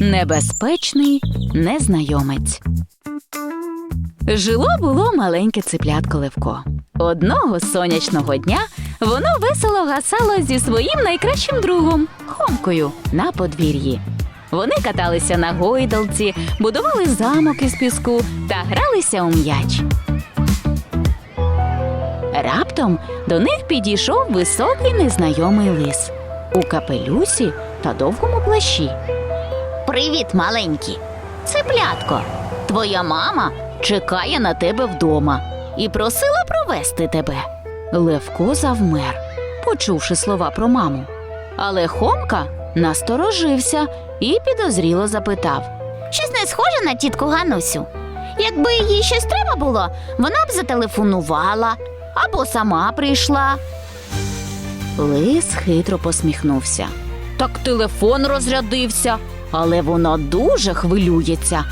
Небезпечний незнайомець. Жило було маленьке циплятко Левко. Одного сонячного дня воно весело гасало зі своїм найкращим другом Хомкою на подвір'ї. Вони каталися на гойдалці, будували замок із піску та гралися у м'яч. Раптом до них підійшов високий незнайомий лис у капелюсі та довгому плащі. Привіт, маленький. Цеплятко. Твоя мама чекає на тебе вдома і просила провести тебе. Левко завмер, почувши слова про маму. Але Хомка насторожився і підозріло запитав. Щось не схоже на тітку Ганусю. Якби їй щось треба було, вона б зателефонувала або сама прийшла. Лис хитро посміхнувся. Так телефон розрядився, але вона дуже хвилюється.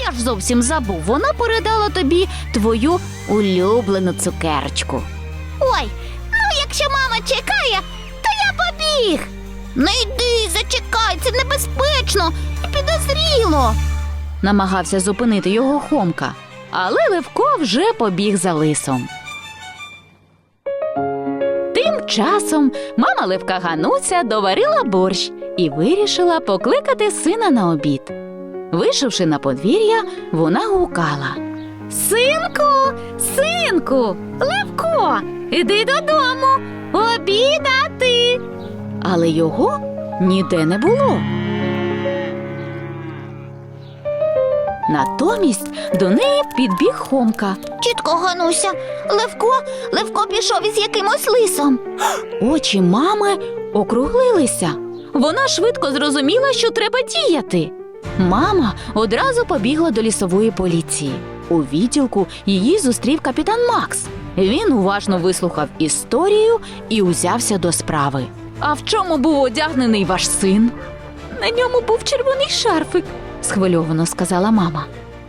Я ж зовсім забув, вона передала тобі твою улюблену цукерочку. Ой, ну якщо мама чекає, то я побіг. Не йди, зачекай, це небезпечно і підозріло. Намагався зупинити його Хомка, але Левко вже побіг за лисом. Часом мама Левка Гануся доварила борщ і вирішила покликати сина на обід. Вийшовши на подвір'я, вона гукала. Синку, синку, Левко, іди додому, обідати. Але його ніде не було. Натомість до неї підбіг Хомка. Тітко Гануся, Левко, Левко пішов із якимось лисом. Очі мами округлилися. Вона швидко зрозуміла, що треба діяти. Мама одразу побігла до лісової поліції. У відділку її зустрів капітан Макс. Він уважно вислухав історію і узявся до справи. А в чому був одягнений ваш син? На ньому був червоний шарфик, схвильовано сказала мама.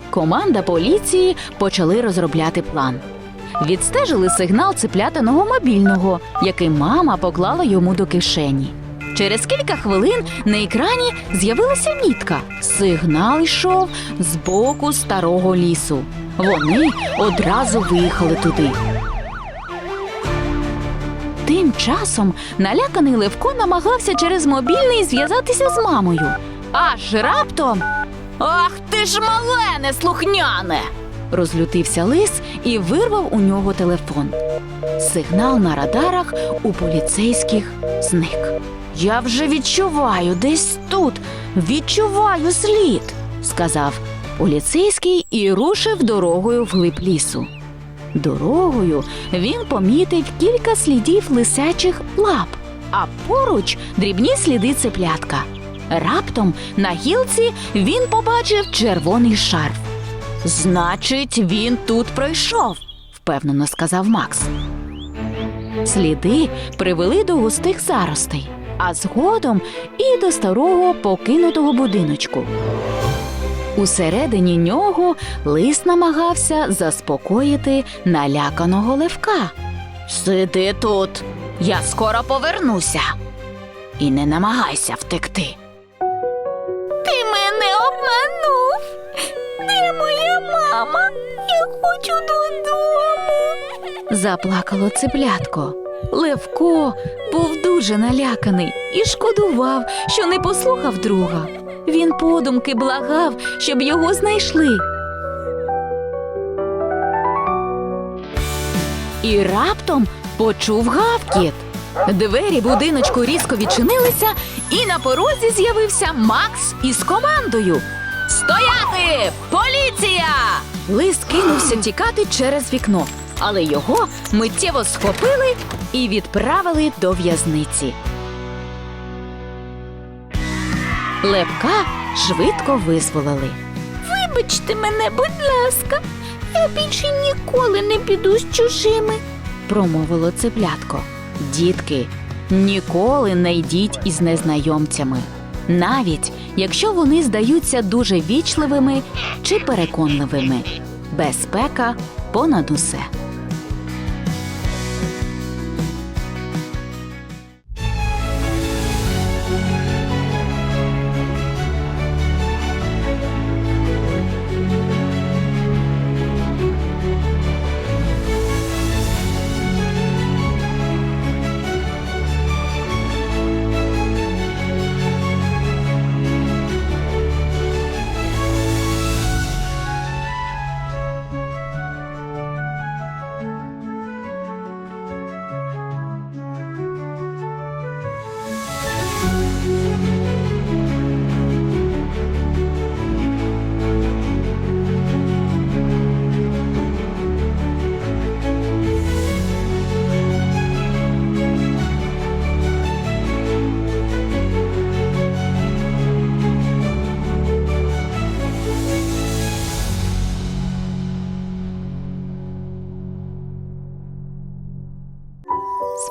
Команда поліції почали розробляти план. Відстежили сигнал циплятаного мобільного, який мама поклала йому до кишені. Через кілька хвилин на екрані з'явилася мітка. Сигнал йшов з боку старого лісу. Вони одразу виїхали туди. Тим часом наляканий Левко намагався через мобільний зв'язатися з мамою. Аж раптом. Ах ти ж мале неслухняне! Розлютився лис і вирвав у нього телефон. Сигнал на радарах у поліцейських зник. Я вже відчуваю десь тут, відчуваю слід, сказав поліцейський і рушив дорогою вглиб лісу. Дорогою він помітив кілька слідів лисячих лап, а поруч дрібні сліди цеплятка. Раптом на гілці він побачив червоний шарф. Значить, він тут пройшов, впевнено сказав Макс. Сліди привели до густих заростей, а згодом і до старого покинутого будиночку. Усередині нього лис намагався заспокоїти наляканого левка. Сиди тут, я скоро повернуся. І не намагайся втекти. Мама? Я хочу додому. Заплакало циплятко. Левко був дуже наляканий і шкодував, що не послухав друга. Він подумки благав, щоб його знайшли. І раптом почув гавкіт. Двері будиночку різко відчинилися, і на порозі з'явився Макс із командою. Стояти! Поліція! Лис кинувся тікати через вікно, але його миттєво схопили і відправили до в'язниці. Лепка швидко визволили. Вибачте мене, будь ласка, я більше ніколи не піду з чужими. промовило цеплятко. Дітки, ніколи не йдіть із незнайомцями, навіть якщо вони здаються дуже вічливими чи переконливими. Безпека понад усе.